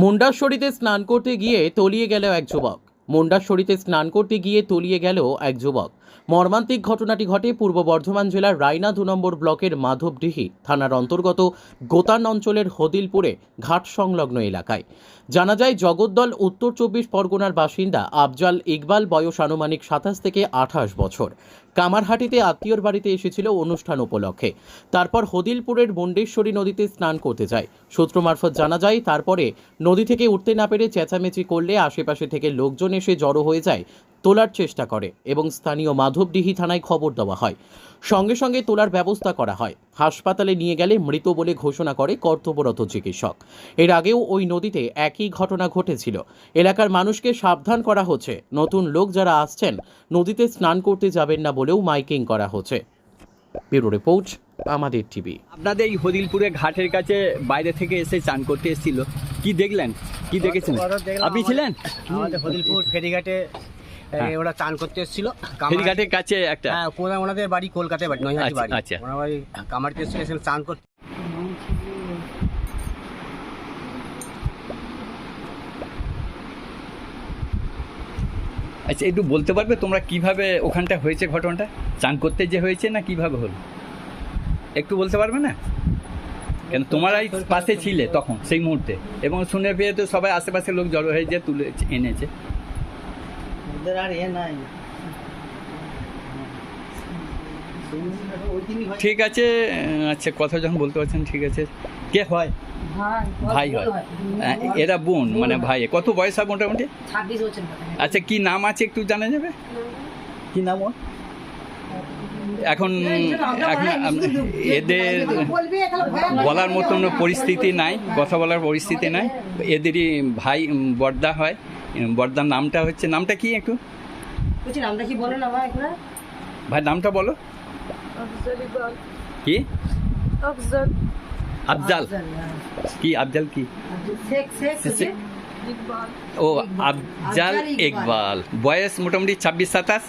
মুন্ডাশ্বরীতে স্নান করতে গিয়ে তলিয়ে গেল এক যুবক। মুন্ডাশ্বরীতে স্নান করতে গিয়ে তলিয়ে গেল এক যুবক। মর্মান্তিক ঘটনাটি ঘটে পূর্ব বর্ধমান জেলার রায়না দু নম্বর ব্লকের মাধবডিহি থানার অন্তর্গত গোতান অঞ্চলের হদিলপুরে ঘাট সংলগ্ন এলাকায়। জানা যায়, জগদ্দল উত্তর চব্বিশ পরগনার বাসিন্দা আফজাল ইকবাল বয়স আনুমানিক সাতাশ থেকে আঠাশ বছর। কামারহাটিতে আত্মীয়র বাড়িতে এসেছিল অনুষ্ঠান উপলক্ষে। তারপর হদিলপুরের মুন্ডেশ্বরী নদীতে স্নান করতে যায়। সূত্র মারফত জানা যায়, তারপরে নদী থেকে উঠতে না পেরে চেঁচামেচি করলে আশেপাশে থেকে লোকজন এসে জড়ো হয়ে যায় তোলার চেষ্টা করে এবং স্থানীয় মাধবডিহি থানায় খবর দেওয়া হয়। সঙ্গে সঙ্গে তোলার ব্যবস্থা করা হয়। হাসপাতালে নিয়ে গেলে মৃত বলে ঘোষণা করে কর্তব্যরত চিকিৎসক। এর আগেও ওই নদীতে একই ঘটনা ঘটেছিল। এলাকার মানুষকে সাবধান করা হচ্ছে। নতুন লোক যারা আসছেন, নদীতে স্নান করতে যাবেন না বলেও মাইকিং করা হচ্ছে। ব্যুরো রিপোর্ট আমাদের টিভি আপনাদের এই হদিলপুরে ঘাটের কাছে বাইরে থেকে এসে চান করতে এসেছিল। কি দেখলেন? কি দেখেছেন? আপনি আমাদের- ছিলেন? আমাদের হদিলপুর ফেরিঘাটে হ্যাঁ। ওরা চান করতে এসেছিল। কামার- ফেরিঘাটের কাছে একটা? হ্যাঁ ওনাদের বাড়ি কলকাতায় বাড়ি নৈহাটি আচ্ছা, বাড়ি। আচ্ছা। বাড়ি কামারতে এসেছিল চান করতে। আচ্ছা একটু বলতে পারবে তোমরা কীভাবে ওখানটা হয়েছে ঘটনাটা? চান করতে যে হয়েছে না কীভাবে হলো? একটু বলতে পারবে না? কেন তোমরাই পাশে ছিলে তখন সেই মুহূর্তে। এবং শুনে পেয়ে তো সবাই আশেপাশের লোক জড়ো হয়ে যে তুলে এনেছে। আর এ নাই। ঠিক আছে আচ্ছা কথা যখন বলতে পারছেন ঠিক আছে। কে হয়? ভাই হয়। হ্যাঁ, এরা বোন মানে ভাই। কত বয়স হয় মোটামুটি। আচ্ছা কি নাম আছে একটু জানা যাবে? কি নাম ওর? এখন এদের বলার মতন পরিস্থিতি নাই কথা বলার পরিস্থিতি নাই। এদেরই ভাই বর্দা হয়। বর্দার নামটা হচ্ছে নামটা কি একটু? ভাই নামটা বলো। কি? আফজাল। কি আফজাল কি? ও আফজাল ইকবাল। বয়স মোটামুটি ছাব্বিশ সাতাশ?